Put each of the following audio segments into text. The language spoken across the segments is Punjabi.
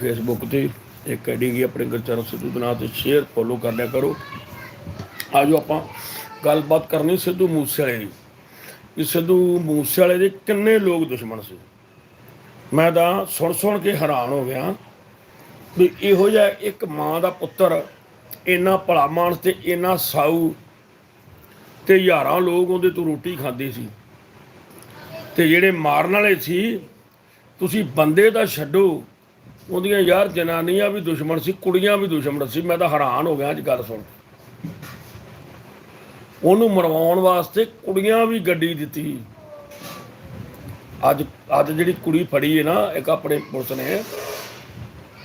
ਫੇਸਬੁੱਕ ਤੇ ਇੱਕ ਆਈਡੀ ਗਈ ਆਪਣੇ ਗੁਰਚਰਨ ਸਿੱਧੂ ਦੇ ਨਾਂ ਤੇ ਸ਼ੇਅਰ ਫੋਲੋ ਕਰ ਲਿਆ ਕਰੋ। ਆਜੋ ਆਪਾਂ ਗੱਲਬਾਤ ਕਰਨੀ ਸਿੱਧੂ ਮੂਸੇਵਾਲੇ ਦੀ। ਕਿ ਸਿੱਧੂ ਮੂਸੇਵਾਲੇ ਦੇ ਕਿੰਨੇ ਲੋਕ ਦੁਸ਼ਮਣ ਸੀ? ਮੈਂ ਤਾਂ ਸੁਣ ਸੁਣ ਕੇ ਹੈਰਾਨ ਹੋ ਗਿਆ ਵੀ ਇਹੋ ਜਿਹਾ ਇੱਕ ਮਾਂ ਦਾ ਪੁੱਤਰ, ਇੰਨਾ ਭਲਾ ਮਾਨਸ ਤੇ ਇੰਨਾ ਸਾਊ ਤੇ ਹਜ਼ਾਰਾਂ ਲੋਕ ਉਹਦੇ ਤੋਂ ਰੋਟੀ ਖਾਂਦੇ ਸੀ। ਤੇ ਜਿਹੜੇ ਮਾਰਨ ਵਾਲੇ ਸੀ, ਤੁਸੀਂ ਬੰਦੇ ਦਾ ਛੱਡੋ। ਉਹਦੀਆਂ ਯਾਰ ਜਨਾਨੀਆਂ ਵੀ ਦੁਸ਼ਮਣ ਸੀ, ਕੁੜੀਆਂ ਵੀ ਦੁਸ਼ਮਣ ਸੀ। ਮੈਂ ਤਾਂ ਹੈਰਾਨ ਹੋ ਗਿਆ ਅੱਜ ਗੱਲ ਸੁਣ। ਕੇ। ਉਹਨੂੰ ਮਰਵਾਉਣ ਵਾਸਤੇ ਕੁੜੀਆਂ ਵੀ ਗੱਡੀ ਦਿੱਤੀ। ਅੱਜ ਅੱਜ ਜਿਹੜੀ ਕੁੜੀ ਫੜੀ ਹੈ ਨਾ, ਇੱਕ ਆਪਣੇ ਪੁਲਿਸ ਨੇ,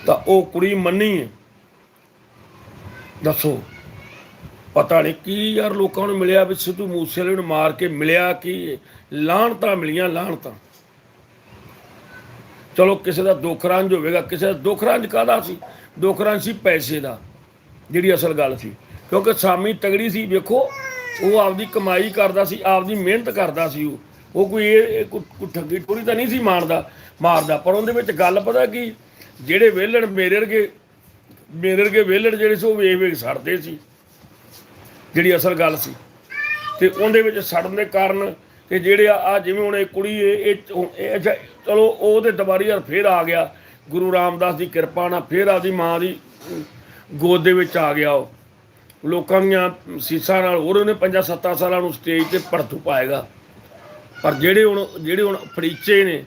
ਤਾਂ ਉਹ ਕੁੜੀ ਮੰਨੀ ਹੈ। ਦੱਸੋ, ਪਤਾ ਨਹੀਂ ਕੀ ਯਾਰ ਲੋਕਾਂ ਨੂੰ ਮਿਲਿਆ ਵੀ ਸਿੱਧੂ ਮੂਸੇਵਾਲੇ ਨੂੰ ਮਾਰ ਕੇ ਮਿਲਿਆ ਕੀ ਲਾਹਣਤਾ ਮਿਲੀਆਂ ਲਾਹਣਤਾਂ ਚਲੋ ਕਿਸੇ ਦਾ ਦੁੱਖ ਰੰਜ ਹੋਵੇਗਾ ਕਿਸੇ ਦਾ ਦੁੱਖ ਰੰਜ ਕਾਹਦਾ ਸੀ? ਦੁੱਖ ਰੰਜ ਸੀ ਪੈਸੇ ਦਾ ਜਿਹੜੀ ਅਸਲ ਗੱਲ ਸੀ। ਕਿਉਂਕਿ ਸਾਮੀ ਤਗੜੀ ਸੀ ਵੇਖੋ ਉਹ ਆਪਦੀ ਕਮਾਈ ਕਰਦਾ ਸੀ ਆਪਦੀ ਮਿਹਨਤ ਕਰਦਾ ਸੀ ਉਹ। ਉਹ ਕੋਈ ਇਹ ਕੋਈ ਠੱਗੀ ਟੋਰੀ ਤਾਂ ਨਹੀਂ ਸੀ ਮਾਰਦਾ ਮਾਰਦਾ ਪਰ ਉਹਦੇ ਵਿੱਚ ਗੱਲ ਪਤਾ ਕੀ? ਜਿਹੜੇ ਵਿਹਲੜ ਮੇਰੇ ਵਰਗੇ ਮੇਰੇ ਵਰਗੇ ਵਿਹਲੜ ਜਿਹੜੇ ਸੀ ਉਹ ਵੇਖ ਵੇਖ ਸੜਦੇ ਸੀ ਜਿਹੜੀ ਅਸਲ ਗੱਲ ਸੀ। ਤੇ ਉਹਦੇ ਵਿੱਚ ਸੜਨ ਦੇ ਕਾਰਨ ਤੇ ਜਿਹੜੇ ਆ ਆਹ ਜਿਵੇਂ ਹੁਣ ਇਹ ਕੁੜੀ ਇਹ ਇਹ ਅੱਛਾ, ਚਲੋ ਉਹ ਤੇ ਦੁਬਾਰੀ ਯਾਰ ਫੇਰ ਆ ਗਿਆ। ਗੁਰੂ ਰਾਮਦਾਸ ਦੀ ਕਿਰਪਾ ਨਾਲ ਫੇਰ ਆਦੀ ਮਾਂ ਦੀ ਗੋਦ ਦੇ ਵਿੱਚ ਆ ਗਿਆ ਉਹ। ਲੋਕਾਂ ਦੀਆਂ ਸੀਸਾਂ ਨਾਲ ਹੋਰ ਉਹਨੇ ਪੰਜਾਂ ਸੱਤਾਂ ਸਾਲਾਂ ਨੂੰ ਸਟੇਜ ਤੇ ਭੜਥੂ ਪਾਏਗਾ। ਪਰ ਜਿਹੜੇ ਹੁਣ ਜਿਹੜੇ ਹੁਣ ਫੜੀਚੇ ਨੇ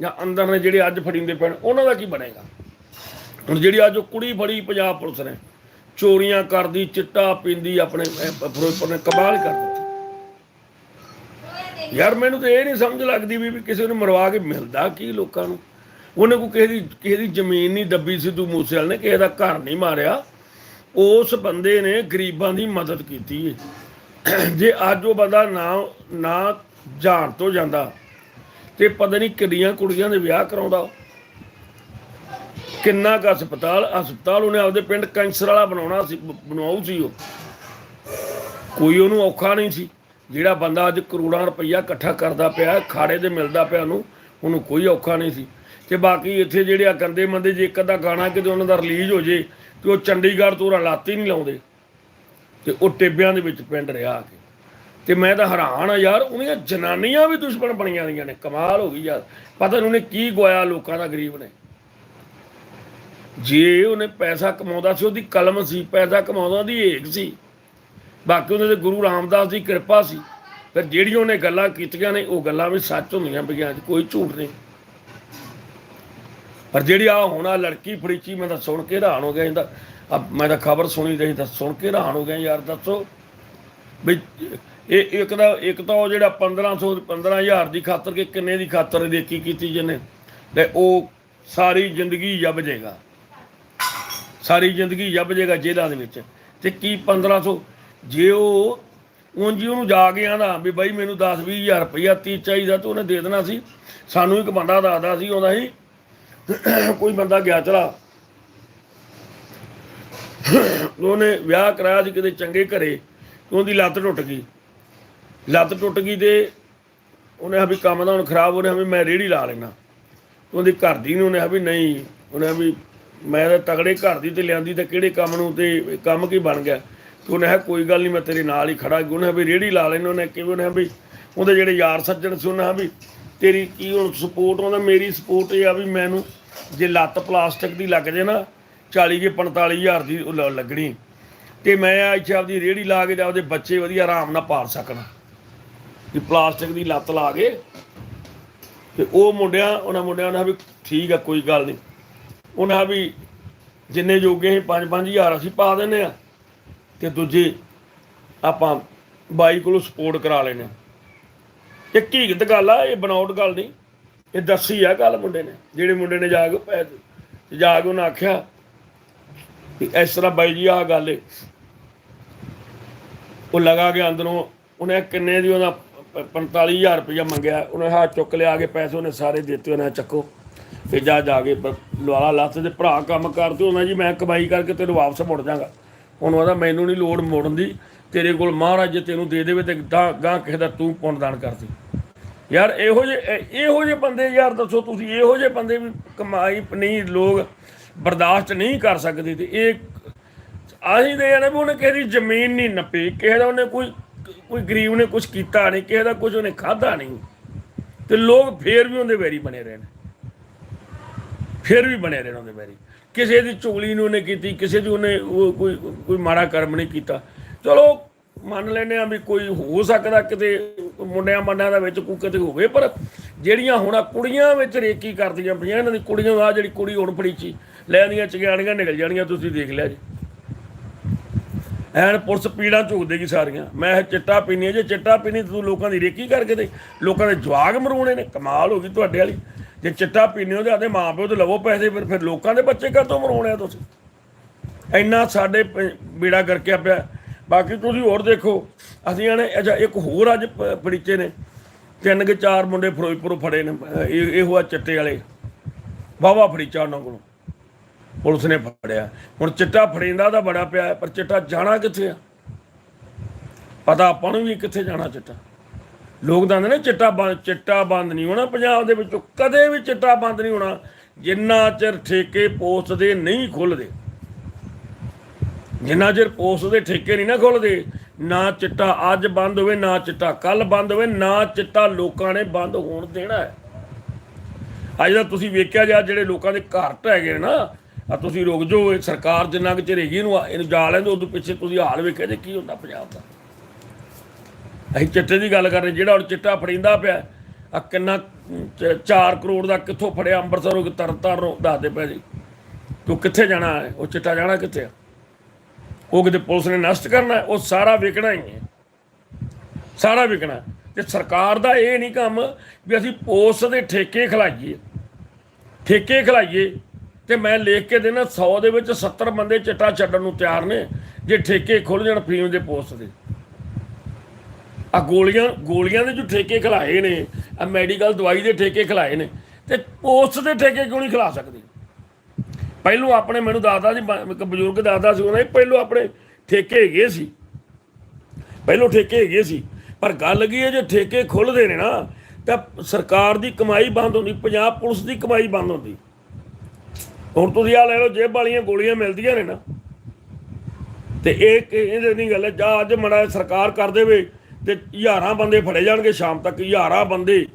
ਜਾਂ ਅੰਦਰ ਨੇ ਜਿਹੜੇ ਅੱਜ ਫੜੀਂਦੇ ਪੈਣ ਉਹਨਾਂ ਦਾ ਕੀ ਬਣੇਗਾ? ਹੁਣ ਜਿਹੜੀ ਅੱਜ ਉਹ ਕੁੜੀ ਫੜੀ ਪੰਜਾਬ ਪੁਲਿਸ ਨੇ, ਚੋਰੀਆਂ ਕਰਦੀ, ਚਿੱਟਾ ਪੀਂਦੀ ਆਪਣੇ ਫਿਰੋਜ਼ਪੁਰ ਨੇ, ਕਮਾਲ ਕਰ ਦਿੱਤੀ ਯਾਰ ਮੈਨੂੰ ਤਾਂ ਇਹ ਨਹੀਂ ਸਮਝ ਲੱਗਦੀ ਵੀ ਕਿਸੇ ਨੂੰ ਮਰਵਾ ਕੇ ਮਿਲਦਾ ਕੀ ਲੋਕਾਂ ਨੂੰ। ਉਹਨੇ ਕੋਈ ਕਿਸੇ ਦੀ ਕਿਸੇ ਦੀ ਜ਼ਮੀਨ ਨਹੀਂ ਦੱਬੀ ਸਿੱਧੂ ਮੂਸੇਵਾਲੇ ਨੇ, ਕਿਸੇ ਦਾ ਘਰ ਨਹੀਂ ਮਾਰਿਆ। ਉਸ ਬੰਦੇ ਨੇ ਗਰੀਬਾਂ ਦੀ ਮਦਦ ਕੀਤੀ ਹੈ ਜੇ ਅੱਜ ਉਹ ਬੰਦਾ ਨਾ ਨਾ ਜਾਣ ਤੋਂ ਜਾਂਦਾ ਤੇ ਪਤਾ ਨਹੀਂ ਕਿੰਨੀਆਂ ਕੁੜੀਆਂ ਦੇ ਵਿਆਹ ਕਰਾਉਂਦਾ। ਕਿੰਨਾ ਕੁ ਹਸਪਤਾਲ ਹਸਪਤਾਲ ਉਹਨੇ ਆਪਦੇ ਪਿੰਡ ਕੈਂਸਰ ਵਾਲਾ ਬਣਾਉਣਾ ਸੀ ਬਣਾਉ ਸੀ ਉਹ। ਕੋਈ ਉਹਨੂੰ ਔਖਾ ਨਹੀਂ ਸੀ। ਜਿਹੜਾ ਬੰਦਾ ਅੱਜ ਕਰੋੜਾਂ ਰੁਪਈਆ ਇਕੱਠਾ ਕਰਦਾ ਪਿਆ ਖਾੜੇ ਦੇ ਮਿਲਦਾ ਪਿਆ ਉਹਨੂੰ ਉਹਨੂੰ ਕੋਈ ਔਖਾ ਨਹੀਂ ਸੀ। ਤੇ ਬਾਕੀ ਇੱਥੇ ਜਿਹੜੇ ਆ ਗੰਦੇ ਮੰਦੇ, ਜੇ ਇੱਕ ਅੱਧਾ ਗਾਣਾ ਕਿਤੇ ਉਹਨਾਂ ਦਾ ਰਿਲੀਜ਼ ਹੋ ਜੇ, ਤੇ ਉਹ ਚੰਡੀਗੜ੍ਹ ਤੋਂ ਰਲਾਤੀ ਨਹੀਂ ਲਾਉਂਦੇ। ਤੇ ਉਹ ਟੇਬਿਆਂ ਦੇ ਵਿੱਚ ਪਿੰਡ ਰਿਹਾ ਆ ਕੇ। ਤੇ ਮੈਂ ਤਾਂ ਹੈਰਾਨ ਆ ਯਾਰ ਉਹਨੀਆਂ ਜਨਾਨੀਆਂ ਵੀ ਦੁਸ਼ਮਣ ਬਣੀਆਂ ਰਹੀਆਂ ਨੇ, ਕਮਾਲ ਹੋ ਗਈ ਯਾਰ। ਪਤਾ ਨਹੀਂ ਉਹਨੇ ਕੀ ਗਵਾਇਆ ਲੋਕਾਂ ਦਾ ਗਰੀਬ ਨੇ। ਜੇ ਉਹਨੇ ਪੈਸਾ ਕਮਾਉਂਦਾ ਸੀ, ਉਹਦੀ ਕਲਮ ਸੀ, ਪੈਸਾ ਕਮਾਉਂਦਾ, ਉਹਦੀ ਏਕ ਸੀ। ਬਾਕੀ ਉਹਨਾਂ ਦੇ ਗੁਰੂ ਰਾਮਦਾਸ ਦੀ ਕਿਰਪਾ ਸੀ। ਫਿਰ ਜਿਹੜੀਆਂ ਉਹਨੇ ਗੱਲਾਂ ਕੀਤੀਆਂ ਨੇ, ਉਹ ਗੱਲਾਂ ਵੀ ਸੱਚ ਹੁੰਦੀਆਂ ਪਈਆਂ ਕੋਈ ਝੂਠ ਨਹੀਂ। ਪਰ ਜਿਹੜੀ ਆ ਹੁਣ ਆ ਲੜਕੀ ਫੜੀਚੀ ਮੈਂ ਤਾਂ ਸੁਣ ਕੇ ਹੈਰਾਨ ਹੋ ਗਿਆ, ਇਹਦਾ ਮੈਂ ਤਾਂ ਖਬਰ ਸੁਣੀ ਰਹੀ, ਤਾਂ ਸੁਣ ਕੇ ਹੈਰਾਨ ਹੋ ਗਿਆ, ਯਾਰ ਦੱਸੋ ਵੀ ਇਹ ਇੱਕ ਦਾ ਇੱਕ ਤਾਂ ਉਹ ਜਿਹੜਾ 1500 15000 ਦੀ ਖਾਤਰ ਕਿ ਕਿੰਨੇ ਦੀ ਖਾਤਰ ਦੇਖੀ ਕੀਤੀ ਜਿਹਨੇ, ਤੇ ਉਹ ਸਾਰੀ ਜ਼ਿੰਦਗੀ ਜਬ ਜਾਏਗਾ ਸਾਰੀ ਜ਼ਿੰਦਗੀ ਜਬ ਜਾਏਗਾ ਜੇਲ੍ਹਾਂ ਦੇ ਵਿੱਚ। ਤੇ ਕੀ 1500 ਜੇ ਉਹ ਉਂਝ ਉਹਨੂੰ ਜਾ ਕੇ ਆਂਦਾ ਵੀ ਬਾਈ ਮੈਨੂੰ 10 20000 ਰੁਪਇਆ ਤੀ ਚਾਹੀਦਾ ਤੇ ਉਹਨੇ ਦੇ ਦੇਣਾ ਸੀ, ਸਾਨੂੰ ਇੱਕ ਬੰਦਾ ਦੱਸਦਾ ਸੀ ਆਉਂਦਾ ਸੀ ਕੋਈ ਬੰਦਾ ਗਿਆ ਚਲਾ। ਉਹਨੇ ਵਿਆਹ ਕਰਾਇਆ ਸੀ ਕਿਤੇ ਚੰਗੇ ਘਰੇ ਉਹਦੀ ਲੱਤ ਟੁੱਟ ਗਈ। ਲੱਤ ਟੁੱਟ ਗਈ ਤੇ ਉਹਨੇ ਆ ਵੀ ਕੰਮ ਦਾ ਹੁਣ ਖਰਾਬ ਹੋ ਰਿਹਾ ਵੀ ਮੈਂ ਰੇੜੀ ਲਾ ਲੈਣਾ ਉਹਦੀ ਘਰ ਦੀ ਨੂੰ ਉਹਨੇ ਆ ਵੀ ਨਹੀਂ, ਉਹਨੇ ਆ ਵੀ ਮੈਂ ਤਾਂ ਤਗੜੇ ਘਰ ਦੀ ਤੇ ਲਿਆਂਦੀ ਤੇ ਕਿਹੜੇ ਕੰਮ ਨੂੰ ਤੇ ਕੰਮ ਕੀ ਬਣ ਗਿਆ। ਉਹਨੇ ਆ ਕੋਈ ਗੱਲ ਨਹੀਂ ਮੈਂ ਤੇਰੇ ਨਾਲ ਹੀ ਖੜਾ ਉਹਨੇ ਵੀ ਰੇੜੀ ਲਾ ਲੈਣਾ ਉਹਨੇ ਕਿਵੇਂ ਉਹਨੇ ਵੀ ਉਹਦੇ ਜਿਹੜੇ ਯਾਰ ਸੱਜਣ ਸੀ, ਉਹਨੇ ਵੀ ਤੇਰੀ ਕੀ ਹੁਣ ਸਪੋਰਟ ਉਹਦਾ ਮੇਰੀ ਸਪੋਰਟ ਇਹ ਆ ਵੀ ਮੈਨੂੰ ਜੇ ਲੱਤ ਪਲਾਸਟਿਕ ਦੀ ਲੱਗ ਜੇ ਨਾ 40 ਕੇ 45000 ਦੀ ਲੱਗਣੀ। ਤੇ ਮੈਂ ਇੱਥੇ ਆਪਦੀ ਰੇੜੀ ਲਾ ਕੇ ਜਾਂ ਆਪਦੇ ਬੱਚੇ ਵਧੀਆ ਆਰਾਮ ਨਾਲ ਪਾਲ ਸਕਣ ਕਿ ਪਲਾਸਟਿਕ ਦੀ ਲੱਤ ਲਾ ਕੇ ਤੇ ਉਹ ਮੁੰਡਿਆਂ, ਉਹਨਾਂ ਮੁੰਡਿਆਂ ਨੇ ਵੀ ਠੀਕ ਆ, ਕੋਈ ਗੱਲ ਨਹੀਂ ਉਹਨਾਂ ਵੀ ਜਿੰਨੇ ਜੋਗੇ ਸੀ 5-5000 ਅਸੀਂ ਪਾ ਦਿੰਨੇ ਆ। ਤੇ ਦੂਜੇ ਆਪਾਂ ਬਾਈ ਕੋਲੋਂ ਸਪੋਰਟ ਕਰਾ ਲੈਨੇ ਇਹ ਹਕੀਕਤ ਗੱਲ ਆ, ਇਹ ਬਣਾਉਟ ਗੱਲ ਨਹੀਂ। ਇਹ ਦੱਸੀ ਆ ਗੱਲ ਮੁੰਡੇ ਨੇ, ਜਿਹੜੇ ਮੁੰਡੇ ਨੇ ਜਾ ਕੇ ਜਾ ਕੇ ਉਹਨਾਂ ਆਖਿਆ ਕਿ ਇਸ ਤਰ੍ਹਾਂ ਬਾਈ ਜੀ ਆਹ ਗੱਲ ਏ। ਉਹ ਲਗਾ ਕੇ ਅੰਦਰੋਂ ਉਹਨੇ ਕਿੰਨੇ ਦੀ ਉਹਦਾ 45000 ਰੁਪਇਆ ਮੰਗਿਆ, ਉਹਨੇ ਹੱਥ ਚੁੱਕ ਲਿਆ ਕੇ ਪੈਸੇ ਉਹਨੇ ਸਾਰੇ ਦਿੱਤੇ, ਉਹਨੇ ਚੱਕੋ। ਫਿਰ ਜਾ ਜਾ ਕੇ ਪ- ਲਵਾਲਾ ਲੱਤ ਦੇ ਭਰਾ ਕੰਮ ਕਰਦੇ ਉਹਨਾਂ ਜੀ ਮੈਂ ਕਮਾਈ ਕਰਕੇ ਤੈਨੂੰ ਵਾਪਸ ਮੁੜ ਜਾਗਾ ਉਹਨੂੰ ਆਦਾ ਮੈਨੂੰ ਨਹੀਂ ਲੋੜ ਮੋੜਨ ਦੀ, ਤੇਰੇ ਕੋਲ ਮਹਾਰਾਜ ਜੇ ਤੈਨੂੰ ਦੇ ਦੇਵੇ ਤੇ ਗਾਂ ਗਾਂ ਕਿਸੇ ਦਾ ਤੂੰ ਪੁੰਨਦਾਨ ਕਰ ਦੇ। ਯਾਰ, ਇਹੋ ਜਿਹੇ ਇਹੋ ਜਿਹੇ ਬੰਦੇ, ਯਾਰ ਦੱਸੋ ਤੁਸੀਂ, ਇਹੋ ਜਿਹੇ ਬੰਦੇ ਵੀ ਕਮਾਈ ਨਹੀਂ, ਲੋਕ ਬਰਦਾਸ਼ਤ ਨਹੀਂ ਕਰ ਸਕਦੇ ਤੇ ਇਹ ਅਸੀਂ ਦੇ ਜਾਣੇ ਵੀ ਉਹਨੇ ਕਿਸੇ ਦੀ ਜ਼ਮੀਨ ਨਹੀਂ ਨੱਪੀ, ਕਿਸੇ ਦਾ ਉਹਨੇ ਕੋਈ ਕੋਈ ਗਰੀਬ ਨੇ ਕੁਝ ਕੀਤਾ ਨਹੀਂ, ਕਿਸੇ ਦਾ ਕੁਝ ਉਹਨੇ ਖਾਦਾ ਨਹੀਂ। ਤੇ ਲੋਕ ਫੇਰ ਵੀ ਉਹਦੇ ਵੈਰੀ ਬਣੇ ਰਹੇ ਨੇ ਫਿਰ ਵੀ ਬਣੇ ਰਹੇ ਨੇ ਉਹਦੇ ਵੈਰੀ। ਕਿਸੇ ਦੀ ਚੁਗਲੀ ਨੂੰ ਉਹਨੇ ਕੀਤੀ, ਕਿਸੇ ਦੀ ਉਹਨੇ ਕੋਈ ਕੋਈ ਮਾੜਾ ਕਰਮ ਨਹੀਂ ਕੀਤਾ। ਚਲੋ, ਮੰਨ ਲੈਨੇ ਆ ਵੀ ਕੋਈ ਹੋ ਸਕਦਾ ਕਿਤੇ ਮੁੰਡਿਆਂ ਮੰਡਿਆਂ ਦਾ ਵਿੱਚ ਕੋਈ ਕਿਤੇ ਹੋਵੇ, ਪਰ ਜਿਹੜੀਆਂ ਹੁਣ ਕੁੜੀਆਂ ਵਿੱਚ ਰੇਕੀ ਕਰਦੀਆਂ ਪਈਆਂ, ਇਹਨਾਂ ਦੀ ਕੁੜੀਆਂ ਆ ਜਿਹੜੀ ਕੁੜੀ ਹੁਣ ਫੜੀਚੀ, ਲੈ ਦੀਆਂ ਚਗਿਆਣੀਆਂ, ਨਿਕਲ ਜਾਣੀਆਂ, ਤੁਸੀਂ ਦੇਖ ਲਿਆ ਜੀ। ਐਨ ਪੁਲਿਸ ਪੀੜਾਂ ਝੁਕ ਦੇਗੀ ਸਾਰੀਆਂ। ਮੈਂ ਇਹ ਚਿੱਟਾ ਪੀਣੀ ਜੇ ਚਿੱਟਾ ਪੀਣੀ ਤੂੰ ਲੋਕਾਂ ਦੀ ਰੇਕੀ ਕਰਕੇ ਤੇ ਲੋਕਾਂ ਦੇ ਜਵਾਗ ਮਰੂਣੇ ਨੇ, ਕਮਾਲ ਹੋ ਗਈ ਤੁਹਾਡੇ ਵਾਲੀ। ਜੇ ਚਿੱਟਾ ਪੀਣੇ ਉਹਦੇ ਆਦੇ ਮਾਂ ਪਿਓ ਤੇ ਲਵੋ ਪੈਸੇ, ਫਿਰ ਫਿਰ ਲੋਕਾਂ ਦੇ ਬੱਚੇ ਕਾਹਤੋਂ ਮਰਾਉਣੇ ਆ ਤੁਸੀਂ? ਇੰਨਾ ਸਾਡੇ ਪ- ਬੇੜਾ ਕਰਕੇ ਪਿਆ। ਬਾਕੀ ਤੁਸੀਂ ਹੋਰ ਦੇਖੋ, ਅਸੀਂ ਆਣੇ ਅੱਛਾ, ਇੱਕ ਹੋਰ ਅੱਜ ਪ- ਫੜੀਚੇ ਨੇ। ਤਿੰਨ ਕੇ ਚਾਰ ਮੁੰਡੇ ਫਿਰੋਜ਼ਪੁਰੋਂ ਫੜੇ ਨੇ। ਅਹ ਇਹ ਇਹੋ ਆ ਚਿੱਟੇ ਵਾਲੇ। ਵਾਵਾ ਫੜੀਚਾ ਉਹਨਾਂ ਕੋਲੋਂ। ਪੁਲਿਸ ਨੇ ਫੜਿਆ। ਹੁਣ ਚਿੱਟਾ ਫੜੇਂਦਾ ਤਾਂ ਬੜਾ ਪਿਆ, ਪਰ ਚਿੱਟਾ ਜਾਣਾ ਕਿੱਥੇ ਆ? ਪਤਾ ਆਪਾਂ ਨੂੰ ਵੀ ਕਿੱਥੇ ਜਾਣਾ ਚਿੱਟਾ। ਲੋਕ ਦੰਦੇ ਨੇ ਚਿੱਟਾ ਬੰਦ ਚਿੱਟਾ ਬੰਦ ਨਹੀਂ ਹੋਣਾ, ਪੰਜਾਬ ਦੇ ਵਿੱਚੋਂ ਕਦੇ ਵੀ ਚਿੱਟਾ ਬੰਦ ਨਹੀਂ ਹੋਣਾ, ਜਿੰਨਾ ਚਿਰ ਠੇਕੇ ਪੋਸਟ ਦੇ ਨਹੀਂ ਖੁੱਲਦੇ ਜਿੰਨਾ ਚਿਰ ਪੋਸਟ ਦੇ ਠੇਕੇ ਨਹੀਂ ਨਾ ਖੁੱਲਦੇ ਨਾ ਚਿੱਟਾ ਅੱਜ ਬੰਦ ਹੋਵੇ, ਨਾ ਚਿੱਟਾ ਕੱਲ ਬੰਦ ਹੋਵੇ, ਨਾ ਚਿੱਟਾ ਲੋਕਾਂ ਨੇ ਬੰਦ ਹੋਣ ਦੇਣਾ ਹੈ। ਅੱਜ ਦਾ ਤੁਸੀਂ ਵੇਖਿਆ ਜਾ ਜਿਹੜੇ ਲੋਕਾਂ ਦੇ ਘਰ ਢਹਿ ਗਏ ਨਾ ਆ ਤੁਸੀਂ ਰੁਕ ਜਾਓ, ਇਹ ਸਰਕਾਰ ਜਿੰਨਾ ਕਿ ਚਿਰ ਹੈਗੀ ਇਹਨੂੰ ਇਹਨੂੰ ਜਾ ਲੈਂਦੇ ਉਦੋਂ ਪਿੱਛੇ ਤੁਸੀਂ ਹਾਲ ਵੇਖਿਆ ਜੇ ਕੀ ਹੁੰਦਾ ਪੰਜਾਬ ਦਾ। ਅਸੀਂ ਚਿੱਟੇ ਦੀ ਗੱਲ ਕਰ ਰਹੇ ਜਿਹੜਾ ਹੁਣ ਚਿੱਟਾ ਫੜਿੰਦਾ ਪਿਆ ਆ ਕਿੰਨਾ 4 ਕਰੋੜ ਦਾ ਕਿੱਥੋਂ ਫੜਿਆ, ਅੰਮ੍ਰਿਤਸਰੋਂ ਕਿ ਤਰਨਤਾਰਨੋਂ ਦੱਸਦੇ ਪਏ ਜੀ ਤੂੰ ਕਿੱਥੇ ਜਾਣਾ ਹੈ? ਉਹ ਚਿੱਟਾ ਜਾਣਾ ਕਿੱਥੇ ਆ? ਉਹ ਕਿਤੇ ਪੁਲਿਸ ਨੇ ਨਸ਼ਟ ਕਰਨਾ ਉਹ ਸਾਰਾ ਵਿਕਣਾ ਹੀ ਹੈ। ਸਾਰਾ ਵਿਕਣਾ ਹੈ। ਤੇ ਸਰਕਾਰ ਦਾ ਇਹ ਨਹੀਂ ਕੰਮ ਵੀ ਅਸੀਂ ਪੋਸਟ ਦੇ ਠੇਕੇ ਖਲਾਈਏ। ਠੇਕੇ ਖਲਾਈਏ ਤੇ ਮੈਂ ਲਿਖ ਕੇ ਦੇਣਾ 100 ਦੇ ਵਿੱਚ 70 ਬੰਦੇ ਚਿੱਟਾ ਛੱਡਣ ਨੂੰ ਤਿਆਰ ਨੇ, ਜੇ ਠੇਕੇ ਖੁੱਲ ਜਾਣ ਫੀਮ ਦੇ ਪੋਸਟ ਦੇ। ਆ ਗੋਲੀਆਂ ਗੋਲੀਆਂ ਦੇ ਜੋ ਠੇਕੇ ਖਿਲਾਏ ਨੇ ਆ ਮੈਡੀਕਲ ਦਵਾਈ ਦੇ ਠੇਕੇ ਖਿਲਾਏ ਨੇ ਤੇ ਪੋਸਟ ਦੇ ਠੇਕੇ ਕਿਉਂ ਨਹੀਂ ਖਿਲਾ ਸਕਦੇ? ਪਹਿਲੋਂ ਆਪਣੇ ਮੈਨੂੰ ਦਾਦਾ ਸੀ ਇੱਕ ਬਜ਼ੁਰਗ ਦਾਦਾ ਸੀ ਉਹਨਾਂ ਨੇ ਪਹਿਲੋਂ ਆਪਣੇ ਠੇਕੇ ਹੈਗੇ ਸੀ। ਪਹਿਲੋਂ ਠੇਕੇ ਹੈਗੇ ਸੀ। ਪਰ ਗੱਲ ਕੀ ਹੈ ਜੇ ਠੇਕੇ ਖੁੱਲਦੇ ਨੇ ਨਾ ਤਾਂ ਸਰਕਾਰ ਦੀ ਕਮਾਈ ਬੰਦ ਹੁੰਦੀ ਪੰਜਾਬ ਪੁਲਿਸ ਦੀ ਕਮਾਈ ਬੰਦ ਹੁੰਦੀ। ਹੁਣ ਤੁਸੀਂ ਆ ਲੈ ਲਓ ਜੇਬ ਵਾਲੀਆਂ ਗੋਲੀਆਂ ਮਿਲਦੀਆਂ ਨੇ ਨਾ। ਤੇ ਇਹ ਇਹਦੇ ਨਹੀਂ ਗੱਲ ਹੈ, ਜਾਂ ਅੱਜ ਮੜਾ ਸਰਕਾਰ ਕਰ ਦੇਵੇ ਤੇ ਹਜ਼ਾਰਾਂ ਬੰਦੇ ਫੜੇ ਜਾਣਗੇ ਸ਼ਾਮ ਤੱਕ, ਹਜ਼ਾਰਾਂ ਬੰਦੇ।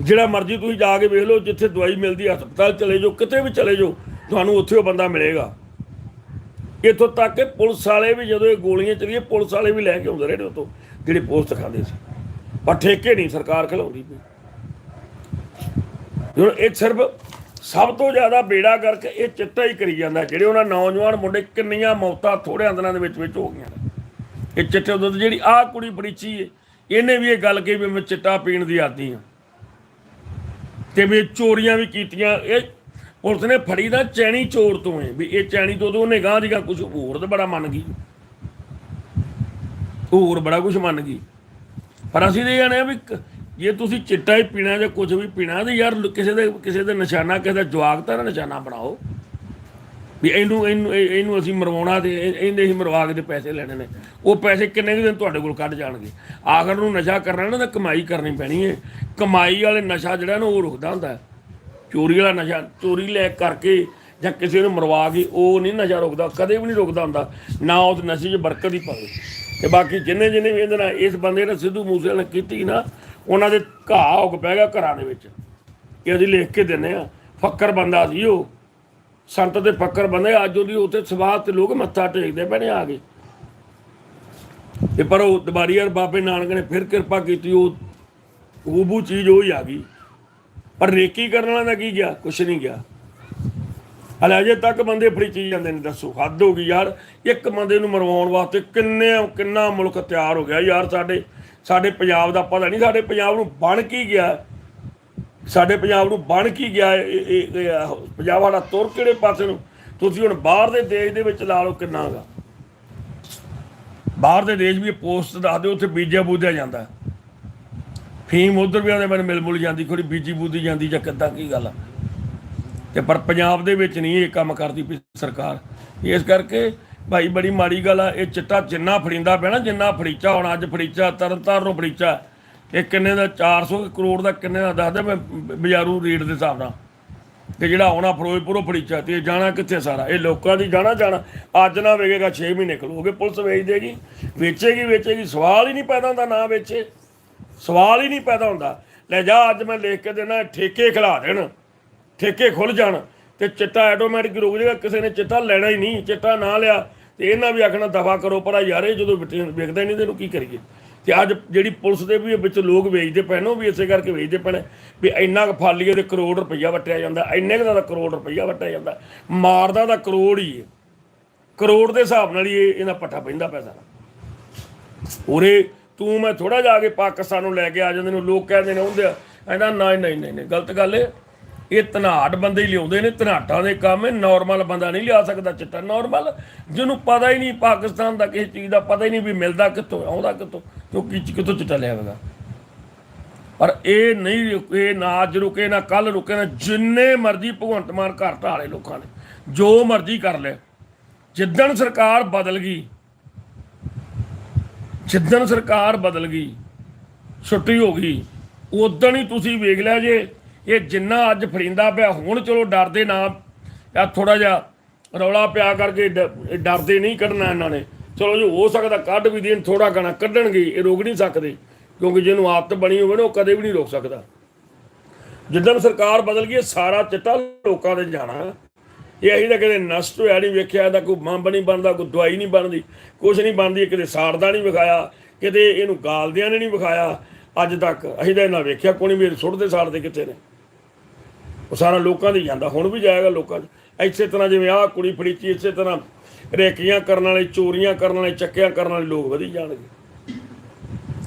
ਜਿਹੜਾ ਮਰਜ਼ੀ ਤੁਸੀਂ ਜਾ ਕੇ ਵੇਖ ਲਓ, ਜਿੱਥੇ ਦਵਾਈ ਮਿਲਦੀ ਹਸਪਤਾਲ ਚਲੇ ਜਾਓ, ਕਿਤੇ ਵੀ ਚਲੇ ਜਾਓ, ਤੁਹਾਨੂੰ ਉੱਥੇ ਉਹ ਬੰਦਾ ਮਿਲੇਗਾ। ਇੱਥੋਂ ਤੱਕ ਕਿ ਪੁਲਿਸ ਵਾਲੇ ਵੀ ਜਦੋਂ ਇਹ ਗੋਲੀਆਂ ਚਲੀਏ ਪੁਲਿਸ ਵਾਲੇ ਵੀ ਲੈ ਕੇ ਆਉਂਦੇ ਰਹੇ ਨੇ ਉਤੋਂ ਜਿਹੜੇ ਪੋਸਟ ਖਾਂਦੇ ਸੀ। ਪਰ ਠੇਕੇ ਨਹੀਂ, ਸਰਕਾਰ ਖਿਲਾਉਂਦੀ ਪਈ। ਹੁਣ ਇਹ ਸਿਰਫ ਸਭ ਤੋਂ ਜ਼ਿਆਦਾ ਬੇੜਾ ਕਰਕੇ ਇਹ ਚਿੱਟਾ ਹੀ ਕਰੀ ਜਾਂਦਾ, ਜਿਹੜੇ ਉਹਨਾਂ ਨੌਜਵਾਨ ਮੁੰਡੇ ਕਿੰਨੀਆਂ ਮੌਤਾਂ ਥੋੜੇ ਦਿਨਾਂ ਦੇ ਵਿੱਚ ਵਿੱਚ ਹੋ ਗਈਆਂ ਨੇ। ਇਹ ਚਿੱਟੇ ਦੁੱਧ ਜਿਹੜੀ ਆਹ ਕੁੜੀ ਬੜੀਚੀ ਏ ਇਹਨੇ ਵੀ ਇਹ ਗੱਲ ਕਹੀ ਵੀ ਮੈਂ ਚਿੱਟਾ ਪੀਣ ਦੀ ਆਦੀ ਹਾਂ। ਤੇ ਵੀ ਚੋਰੀਆਂ ਵੀ ਕੀਤੀਆਂ। ਇਹ ਪੁਲਿਸ ਨੇ ਫੜੀ ਦਾ ਚੈਣੀ ਚੋਰ ਤੋਂ ਹੈ ਵੀ ਇਹ ਚੈਣੀ ਤੋਂ ਉਹਨੇ ਗਾਂ ਦੀ ਗਾਂ ਕੁਝ ਹੋਰ ਤੇ ਬੜਾ ਮੰਨ ਗਈ। ਹੋਰ ਬੜਾ ਕੁਝ ਮੰਨ ਗਈ। ਪਰ ਅਸੀਂ ਤੇ ਜਾਣੇ ਆ ਵੀ ਜੇ ਤੁਸੀਂ ਚਿੱਟਾ ਹੀ ਪੀਣਾ ਜਾਂ ਕੁਝ ਵੀ ਪੀਣਾ ਤੇ ਯਾਰ ਕਿਸੇ ਦੇ ਕਿਸੇ ਦੇ ਨਿਸ਼ਾਨਾ, ਕਿਸੇ ਦਾ ਜਵਾਕ ਤਾਂ ਨਿਸ਼ਾਨਾ ਬਣਾਓ। ਵੀ ਇਹਨੂੰ ਇਹਨੂੰ ਇਹ- ਇਹਨੂੰ ਅਸੀਂ ਮਰਵਾਉਣਾ ਤੇ ਇਹ- ਇਹਦੇ ਹੀ ਮਰਵਾ ਕੇ ਤੇ ਪੈਸੇ ਲੈਣੇ ਨੇ। ਉਹ ਪੈਸੇ ਕਿੰਨੇ ਕੁ ਦਿਨ ਤੁਹਾਡੇ ਕੋਲ ਕੱਢ ਜਾਣਗੇ? ਆਖਰ ਨੂੰ ਨਸ਼ਾ ਕਰਨਾ ਨਾ ਤਾਂ ਕਮਾਈ ਕਰਨੀ ਪੈਣੀ ਹੈ ਕਮਾਈ ਵਾਲੇ ਨਸ਼ਾ ਜਿਹੜਾ ਨਾ ਉਹ ਰੁਕਦਾ ਹੁੰਦਾ। ਚੋਰੀ ਵਾਲਾ ਨਸ਼ਾ, ਚੋਰੀ ਲੈ ਕਰਕੇ ਜਾਂ ਕਿਸੇ ਨੂੰ ਮਰਵਾ ਕੇ ਉਹ ਨਹੀਂ ਨਸ਼ਾ ਰੁਕਦਾ, ਕਦੇ ਵੀ ਨਹੀਂ ਰੁਕਦਾ ਹੁੰਦਾ। ਨਾ ਉਸ ਨਸ਼ੇ 'ਚ ਬਰਕਤ ਹੀ ਪਵੇ। ਤੇ ਬਾਕੀ ਜਿੰਨੇ ਜਿੰਨੇ ਵੀ ਇਹਦੇ ਨਾਲ ਇਸ ਬੰਦੇ ਨੇ ਸਿੱਧੂ ਮੂਸੇ ਨਾਲ ਕੀਤੀ ਨਾ, ਉਹਨਾਂ ਦੇ ਘਾਹ ਉਗ ਪੈ ਗਿਆ ਘਰਾਂ ਦੇ ਵਿੱਚ। ਇਹ ਅਸੀਂ ਲਿਖ ਕੇ ਦਿੰਨੇ ਆ। ਫੱਕਰ ਬੰਦਾ ਸੀ ਉਹ। ਸੰਤ ਦੇ ਫੱਕਰ ਬੰਦੇ ਅੱਜ ਉਹਦੀ ਉੱਥੇ ਸਵਾਦ ਤੇ ਲੋਕ ਮੱਥਾ ਟੇਕਦੇ ਪੈਣੇ ਆ ਕੇ। ਤੇ ਪਰ ਉਹ ਦੁਬਾਰੀ ਯਾਰ ਬਾਬੇ ਨਾਨਕ ਨੇ ਫਿਰ ਕਿਰਪਾ ਕੀਤੀ, ਉਹ ਹੂਬੂ ਚੀਜ਼ ਉਹ ਆ ਗਈ। ਪਰ ਰੇਕੀ ਕਰਨ ਵਾਲਾ ਦਾ ਕੀ ਗਿਆ? ਕੁਛ ਨਹੀਂ ਗਿਆ। ਹਲੇ ਅਜੇ ਤੱਕ ਬੰਦੇ ਫੜੀ ਚੀਜ਼ ਜਾਂਦੇ ਨੇ, ਦੱਸੋ। ਹੱਦ ਹੋ ਗਈ ਯਾਰ, ਇੱਕ ਬੰਦੇ ਨੂੰ ਮਰਵਾਉਣ ਵਾਸਤੇ ਕਿੰਨੇ, ਕਿੰਨਾ ਮੁਲਕ ਤਿਆਰ ਹੋ ਗਿਆ। ਯਾਰ ਸਾਡੇ ਸਾਡੇ ਪੰਜਾਬ ਦਾ ਪਤਾ ਨਹੀਂ, ਸਾਡੇ ਪੰਜਾਬ ਨੂੰ ਬਣ ਕੀ ਗਿਆ? ਸਾਡੇ ਪੰਜਾਬ ਨੂੰ ਬਣ ਕੀ ਗਿਆ ਇਹ- ਪੰਜਾਬ ਵਾਲਾ ਤੁਰ ਕਿਹੜੇ ਪਾਸੇ ਨੂੰ? ਤੁਸੀਂ ਹੁਣ ਬਾਹਰ ਦੇ ਦੇਸ਼ ਦੇ ਵਿੱਚ ਲਾ ਲਓ ਕਿੰਨਾ ਹੈਗਾ। ਬਾਹਰ ਦੇ ਦੇਸ਼ ਵੀ ਪੋਸਟ ਦੱਸ ਦਿਓ, ਉੱਥੇ ਬੀਜਿਆ ਬੂਜਿਆ ਜਾਂਦਾ। ਫੀਮ ਉਧਰ ਵੀ ਆਦੇ ਮੈਨੂੰ ਮਿਲ ਮੁਲ ਜਾਂਦੀ ਥੋੜੀ ਬੀਜੀ ਬੂਦੀ ਜਾਂਦੀ ਜਾਂ ਕਿੱਦਾਂ, ਕੀ ਗੱਲ ਆ? ਤੇ ਪਰ ਪੰਜਾਬ ਦੇ ਵਿੱਚ ਨਹੀਂ ਇਹ ਕੰਮ ਕਰਦੀ ਪਈ ਸਰਕਾਰ। ਇਸ ਕਰਕੇ ਭਾਈ ਬੜੀ ਮਾੜੀ ਗੱਲ ਆ, ਇਹ ਚਿੱਟਾ ਜਿੰਨਾ ਫੜਿੰਦਾ ਪੈਣਾ ਜਿੰਨਾ ਫੜੀਚਾ ਹੁਣ, ਅੱਜ ਫੜੀਚਾ, ਤਰਨਤਾਰਨ ਨੂੰ ਫੜੀਚਾ ਇਹ ਕਿੰਨੇ ਦਾ 400 ਕਰੋੜ ਦਾ ਕਿੰਨੇ ਦਾ, ਦੱਸਦਾ ਮੈਂ ਬ- ਬਾਜ਼ਾਰੂ ਰੇਟ ਦੇ ਹਿਸਾਬ ਨਾਲ। ਤੇ ਜਿਹੜਾ ਆਉਣਾ ਫਿਰੋਜ਼ਪੁਰੋਂ ਫੜੀਚਾ ਤੇ ਇਹ ਜਾਣਾ ਕਿੱਥੇ ਸਾਰਾ? ਇਹ ਲੋਕਾਂ ਦੀ ਜਾਣਾ ਜਾਣਾ। ਅੱਜ ਨਾ ਵੇਗੇਗਾ 6 ਮਹੀਨੇ ਖਲੋਗੇ, ਪੁਲਿਸ ਵੇਚ ਦੇਗੀ ਵੇਚੇਗੀ ਵੇਚੇਗੀ, ਸਵਾਲ ਹੀ ਨਹੀਂ ਪੈਦਾ ਹੁੰਦਾ ਨਾ ਵੇਚੇ। ਸਵਾਲ ਹੀ ਨਹੀਂ ਪੈਦਾ ਹੁੰਦਾ। ਲੈ ਜਾ, ਅੱਜ ਮੈਂ ਲਿਖ ਕੇ ਦੇਣਾ, ਠੇਕੇ ਖਿਲਾ ਦੇਣ। ਠੇਕੇ ਖੁੱਲ ਜਾਣ। ਤੇ ਚਿੱਟਾ ਆਟੋਮੈਟਿਕ ਰੁਕ ਜਾਏਗਾ, ਕਿਸੇ ਨੇ ਚਿੱਟਾ ਲੈਣਾ ਹੀ ਨਹੀਂ, ਚਿੱਟਾ ਨਾ ਲਿਆ। ਤੇ ਇਹਨਾਂ ਵੀ ਆਖਣਾ, ਦਫਾ ਕਰੋ। ਪਰ ਯਾਰ, ਇਹ ਜਦੋਂ ਵੇਖਦਾ ਨਹੀਂ, ਤੇ ਇਹਨੂੰ ਕੀ ਕਰੀਏ? ਤੇ ਅੱਜ ਜਿਹੜੀ ਪੁਲਿਸ ਦੇ ਵੀ ਵਿੱਚ ਲੋਕ ਵੇਚਦੇ ਪੈਣ ਉਹ ਵੀ ਇਸੇ ਕਰਕੇ ਵੇਚਦੇ ਪਏ ਵੀ ਇੰਨਾ ਕੁ ਫਾਲੀਏ ਦੇ ਕਰੋੜ ਰੁਪਈਆ ਵਟਿਆ ਜਾਂਦਾ, ਇੰਨੇ ਕੁ ਦਾ ਕਰੋੜ ਰੁਪਈਆ ਵਟਿਆ ਜਾਂਦਾ, ਮਾਰਦਾ ਤਾਂ ਕਰੋੜ ਹੀ ਹੈ। ਕਰੋੜ ਦੇ ਹਿਸਾਬ ਨਾਲ ਹੀ ਇਹ ਇਹਨਾਂ ਪੱਠਾ ਪੈਂਦਾ ਪੈਸਾ ਉਰੇ ਤੂੰ ਮੈਂ ਥੋੜਾ ਜਾ ਕੇ ਪਾਕਿਸਤਾਨ ਨੂੰ ਲੈ ਕੇ ਆ ਜਾਂਦੇ ਨੇ, ਲੋਕ ਕਹਿੰਦੇ ਨੇ ਹੁੰਦੇ ਕਹਿੰਦਾ ਨਹੀਂ ਨਹੀਂ ਨਹੀਂ, ਗਲਤ ਗੱਲ ਹੈ। ਇਹ ਧਨਾਟ ਬੰਦੇ ਹੀ ਲਿਆਉਂਦੇ ਨੇ ਧਨਾਟਾਂ ਦੇ ਕੰਮ ਹੈ ਨਾਰਮਲ ਬੰਦਾ ਨਹੀਂ ਲਿਆ ਸਕਦਾ ਚਿੱਟਾ ਨਾਰਮਲ ਜਿਹਨੂੰ ਪਤਾ ਹੀ ਨਹੀਂ ਪਾਕਿਸਤਾਨ ਦਾ ਕਿਸੇ ਚੀਜ਼ ਦਾ, ਪਤਾ ਹੀ ਨਹੀਂ ਵੀ ਮਿਲਦਾ ਕਿੱਥੋਂ, ਆਉਂਦਾ ਕਿੱਥੋਂ। ਕਿਉਂ ਕੀ ਕਿੱਥੋਂ ਚਿੱਟਾ ਲਿਆਵੇਗਾ ਪਰ ਇਹ ਨਹੀਂ ਰੁਕੇ ਨਾ ਅੱਜ ਰੁਕੇ, ਨਾ ਕੱਲ ਰੁਕੇ, ਨਾ ਜਿੰਨੇ ਮਰਜ਼ੀ ਭਗਵੰਤ ਮਾਨ ਘਰ ਢਾਲੇ ਲੋਕਾਂ ਨੇ ਜੋ ਮਰਜ਼ੀ ਕਰ ਲੈ। ਜਿੱਦਣ ਸਰਕਾਰ ਬਦਲ ਗਈ, ਜਿੱਦਣ ਸਰਕਾਰ ਬਦਲ ਗਈ, ਛੁੱਟੀ ਹੋ ਗਈ, ਉਦੋਂ ਹੀ ਤੁਸੀਂ ਵੇਖ ਲਿਆ ਜੇ, ਇਹ ਜਿੰਨਾ ਅੱਜ ਫਰਿੰਦਾ ਪਿਆ, ਹੁਣ ਚਲੋ ਡਰਦੇ ਨਾ ਆ ਥੋੜਾ ਜਿਹਾ ਰੌਲਾ ਪਿਆ ਕਰਕੇ ਡ- ਇਹ ਡਰਦੇ ਨਹੀਂ ਕੱਢਣਾ ਇਹਨਾਂ ਨੇ। ਚਲੋ ਜੋ, ਹੋ ਸਕਦਾ ਕੱਢ ਵੀ ਦੇਣ ਥੋੜਾ ਗਣਾ ਕੱਢਣਗੇ, ਇਹ ਰੋਕ ਨਹੀਂ ਸਕਦੇ, ਕਿਉਂਕਿ ਜਿਹਨੂੰ ਆਦਤ ਬਣੀ ਹੋਵੇ ਨਾ, ਉਹ ਕਦੇ ਵੀ ਨਹੀਂ ਰੋਕ ਸਕਦਾ। ਜਿੱਦਣ ਸਰਕਾਰ ਬਦਲ ਗਈ ਸਾਰਾ ਚਿੱਟਾ ਲੋਕਾਂ ਦੇ ਜਾਣਾ। ਇਹ ਅਸੀਂ ਤਾਂ ਕਦੇ ਨਸ਼ਟ ਹੋਇਆ ਨਹੀਂ ਵੇਖਿਆ, ਇਹਦਾ ਕੋਈ ਬੰਬ ਨਹੀਂ ਬਣਦਾ, ਕੋਈ ਦਵਾਈ ਨਹੀਂ ਬਣਦੀ ਕੁਝ ਨਹੀਂ ਬਣਦੀ, ਕਿਤੇ ਸਾੜਦਾ ਨਹੀਂ ਵਿਖਾਇਆ, ਕਿਤੇ ਇਹਨੂੰ ਗਾਲਦਿਆਂ ਨੇ ਨਹੀਂ ਵਿਖਾਇਆ। ਅੱਜ ਤੱਕ ਅਸੀਂ ਤਾਂ ਇਹਨਾਂ ਵੇਖਿਆ ਕੋਈ ਨਹੀਂ, ਵੀ ਸੁੱਟਦੇ ਸਾੜਦੇ ਕਿੱਥੇ ਨੇ। ਉਹ ਸਾਰਾ ਲੋਕਾਂ ਦੇ ਜਾਂਦਾ, ਹੁਣ ਵੀ ਜਾਏਗਾ ਲੋਕਾਂ 'ਚ। ਇਸੇ ਤਰ੍ਹਾਂ ਜਿਵੇਂ ਆਹ ਕੁੜੀ ਫੜੀਚੀ ਇਸੇ ਤਰ੍ਹਾਂ ਰੇਕੀਆਂ ਕਰਨ ਵਾਲੇ, ਚੋਰੀਆਂ ਕਰਨ ਵਾਲੇ, ਚੱਕਿਆਂ ਕਰਨ ਵਾਲੇ ਲੋਕ ਵਧੀ ਜਾਣਗੇ।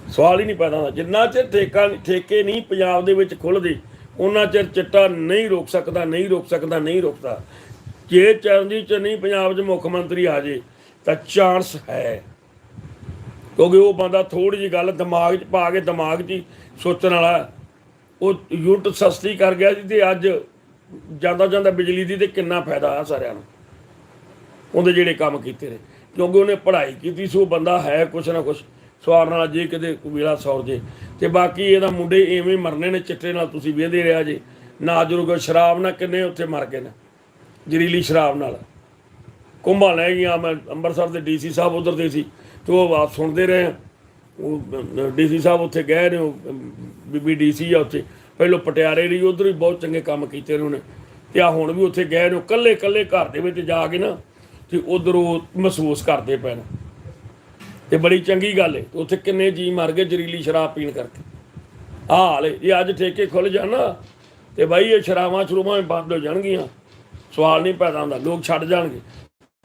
ਸਵਾਲ ਹੀ ਨਹੀਂ ਪੈਦਾ ਹੁੰਦਾ। ਜਿੰਨਾ ਚਿਰ ਠੇਕਾ ਠੇਕੇ ਨਹੀਂ ਪੰਜਾਬ ਦੇ ਵਿੱਚ ਖੁੱਲਦੇ ਉਹਨਾਂ ਚਿਰ ਚਿੱਟਾ ਨਹੀਂ ਰੋਕ ਸਕਦਾ, ਨਹੀਂ ਰੋਕ ਸਕਦਾ, ਨਹੀਂ ਰੋਕਦਾ। ਜੇ ਚਰਨਜੀਤ ਚੰਨੀ ਪੰਜਾਬ 'ਚ ਮੁੱਖ ਮੰਤਰੀ ਆ ਜੇ, ਤਾਂ ਚਾਂਸ ਹੈ। ਕਿਉਂਕਿ ਉਹ ਬੰਦਾ ਥੋੜੀ ਜੀ ਗੱਲ ਦਿਮਾਗ 'ਚ ਪਾ ਕੇ ਦਿਮਾਗ 'ਚ ਹੀ ਸੋਚਣ ਵਾਲਾ। ਉਹ ਯੂਨਿਟ ਸਸਤੀ ਕਰ ਗਿਆ ਜੀ ਤੇ ਅੱਜ ਜਾਂਦਾ ਜਾਂਦਾ ਬਿਜਲੀ ਦੀ ਤੇ ਕਿੰਨਾ ਫਾਇਦਾ ਆ ਸਾਰਿਆਂ ਨੂੰ। ਉਹਦੇ ਜਿਹੜੇ ਕੰਮ ਕੀਤੇ ਨੇ। ਕਿਉਂਕਿ ਉਹਨੇ ਪੜ੍ਹਾਈ ਕੀਤੀ ਸੀ, ਉਹ ਬੰਦਾ ਹੈ ਕੁਛ ਨਾ ਕੁਛ। ਸਵਾਰ ਨਾਲ ਜੇ ਕਿਤੇ ਵੇਲਾ ਸੌਰ ਜੇ। ਤੇ ਬਾਕੀ ਇਹਦਾ ਮੁੰਡੇ ਐਵੇਂ ਮਰਨੇ ਨੇ, ਚਿੱਟੇ ਨਾਲ ਤੁਸੀਂ ਵੇਂਦੇ ਰਿਹਾ ਜੇ। ਨਾ ਜਰੂਰ ਸ਼ਰਾਬ ਨਾਲ ਕਿੰਨੇ ਉੱਥੇ ਮਰ ਗਏ ਨੇ, ਜ਼ਹਿਰੀਲੀ ਸ਼ਰਾਬ ਨਾਲ। ਕੁੰਭਾਂ ਲੈ ਗਈਆਂ, ਮੈਂ ਅੰਮ੍ਰਿਤਸਰ ਦੇ ਡੀਸੀ ਸਾਹਿਬ ਉਧਰ ਦੇ ਸੀ, ਤੇ ਉਹ ਆਪ ਸੁਣਦੇ ਰਹੇ। ਉਹ ਡੀਸੀ ਸਾਹਿਬ ਉੱਥੇ ਗਏ ਨੇ, ਉਹ ਬੀਬੀ ਡੀਸੀ ਆ ਉੱਥੇ। ਪਹਿਲੋਂ ਪਟਿਆਲੇ ਦੀ ਉਧਰ ਵੀ ਬਹੁਤ ਚੰਗੇ ਕੰਮ ਕੀਤੇ ਨੇ ਉਹਨੇ। ਤੇ ਆ ਹੁਣ ਵੀ ਉੱਥੇ ਗਏ ਨੇ, ਉਹ ਕੱਲੇ ਕੱਲੇ ਘਰ ਦੇ ਵਿੱਚ ਜਾ ਕੇ ਨਾ ਤੇ ਉਧਰ ਮਹਿਸੂਸ ਕਰਦੇ ਪੈਣ। ਨੇ ਤੇ ਬੜੀ ਚੰਗੀ ਗੱਲ ਹੈ ਉੱਥੇ ਕਿੰਨੇ ਜੀ ਮਰ ਗਏ ਜ਼ਹਿਰੀਲੀ ਸ਼ਰਾਬ ਪੀਣ ਕਰਕੇ। ਆਹ ਹਾਲ ਹੈ ਜੇ ਅੱਜ ਠੇਕੇ ਖੁੱਲ ਜਾਣਾ ਨਾ, ਤੇ ਬਾਈ ਇਹ ਸ਼ਰਾਬਾਂ ਸ਼ਰੂਬਾਂ ਵੀ ਬੰਦ ਹੋ ਜਾਣਗੀਆਂ। ਸਵਾਲ ਨਹੀਂ ਪੈਦਾ ਹੁੰਦਾ, ਲੋਕ ਛੱਡ ਜਾਣਗੇ।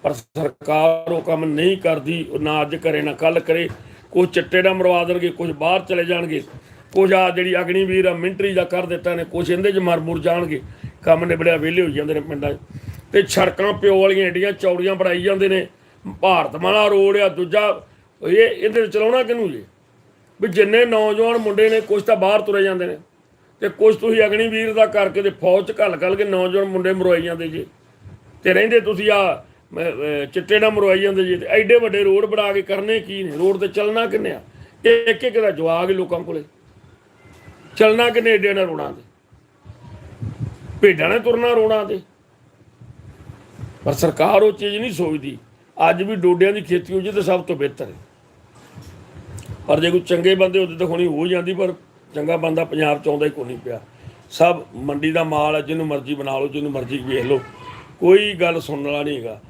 ਪਰ ਸਰਕਾਰ ਉਹ ਕੰਮ ਨਹੀਂ ਕਰਦੀ, ਉਹ ਨਾ ਅੱਜ ਕਰੇ, ਨਾ ਕੱਲ ਕਰੇ। ਕੁਝ ਚਿੱਟੇ ਦਾ ਮਰਵਾ ਦੇਣਗੇ ਕੁਝ ਬਾਹਰ ਚਲੇ ਜਾਣਗੇ। ਕੁਝ ਆ ਜਿਹੜੀ ਅਗਨੀਵੀਰ ਆ, ਮਿੰਟਰੀ ਦਾ ਕਰ ਦਿੱਤਾ ਨੇ ਕੁਝ ਇਹਦੇ 'ਚ ਮਰ ਮੁਰ ਜਾਣਗੇ। ਕੰਮ ਨਿਬੜਿਆ, ਵਿਹਲੇ ਹੋ ਜਾਂਦੇ ਨੇ ਪਿੰਡਾਂ 'ਚ। ਤੇ ਸੜਕਾਂ ਪਿਓ ਵਾਲੀਆਂ ਏਡੀਆਂ ਚੌੜੀਆਂ ਬਣਾਈ ਜਾਂਦੇ ਨੇ। ਭਾਰਤ ਮਾਲਾ ਰੋਡ ਆ, ਦੂਜਾ ਇਹ, ਇਹਦੇ 'ਚ ਚਲਾਉਣਾ ਕਿਹਨੂੰ ਜੀ? ਵੀ ਜਿੰਨੇ ਨੌਜਵਾਨ ਮੁੰਡੇ ਨੇ ਕੁਝ ਤਾਂ ਬਾਹਰ ਤੁਰੇ ਜਾਂਦੇ ਨੇ। ਤੇ ਕੁਝ ਤੁਸੀਂ ਅਗਨੀਵੀਰ ਦਾ ਕਰਕੇ ਤੇ ਫੌਜ 'ਚ ਘੱਲ ਘੱਲ ਕੇ ਨੌਜਵਾਨ ਮੁੰਡੇ ਮਰਵਾਈ ਜਾਂਦੇ ਜੀ। ਤੇ ਰਹਿੰਦੇ ਤੁਸੀਂ ਆ ਚਿੱਟੇ ਨਾਲ ਮਰਵਾਈ ਜਾਂਦੇ ਜੀ। ਤੇ ਐਡੇ ਵੱਡੇ ਰੋਡ ਬਣਾ ਕੇ ਕਰਨੇ ਕੀ ਨੇ? ਰੋਡ ਤੇ ਚੱਲਣਾ ਕਿੰਨੇ ਆ? ਇਹ ਇੱਕ ਇੱਕ ਦਾ ਜਵਾਗ ਹੀ ਲੋਕਾਂ ਕੋਲੇ। ਚੱਲਣਾ ਕਿੰਨੇ ਐਡੇ ਨਾਲ ਰੋਡਾਂ ਤੇ? ਭੇਡਾਂ ਨੇ ਤੁਰਨਾ ਰੋਡਾਂ ਤੇ। ਪਰ ਸਰਕਾਰ ਉਹ ਚੀਜ਼ ਨਹੀਂ ਸੋਚਦੀ। ਅੱਜ ਵੀ ਡੋਡਿਆਂ ਦੀ ਖੇਤੀ ਹੋ ਜੇ ਤਾਂ ਸਭ ਤੋਂ ਬਿਹਤਰ ਹੈ। ਪਰ ਜੇ ਕੋਈ ਚੰਗੇ ਬੰਦੇ ਹੁੰਦੇ ਤਾਂ ਹੋਣੀ ਹੋ ਜਾਂਦੀ, ਪਰ ਚੰਗਾ ਬੰਦਾ ਪੰਜਾਬ ਚ ਆਉਂਦਾ ਹੀ ਕੋਈ ਨਹੀਂ ਪਿਆ। ਸਭ ਮੰਡੀ ਦਾ ਮਾਲ ਹੈ, ਜਿਹਨੂੰ ਮਰਜ਼ੀ ਬਣਾ ਲਓ, ਜਿਹਨੂੰ ਮਰਜ਼ੀ ਵੇਖ ਲਓ। ਕੋਈ ਗੱਲ ਸੁਣਨ ਵਾਲਾ ਨਹੀਂ ਹੈਗਾ।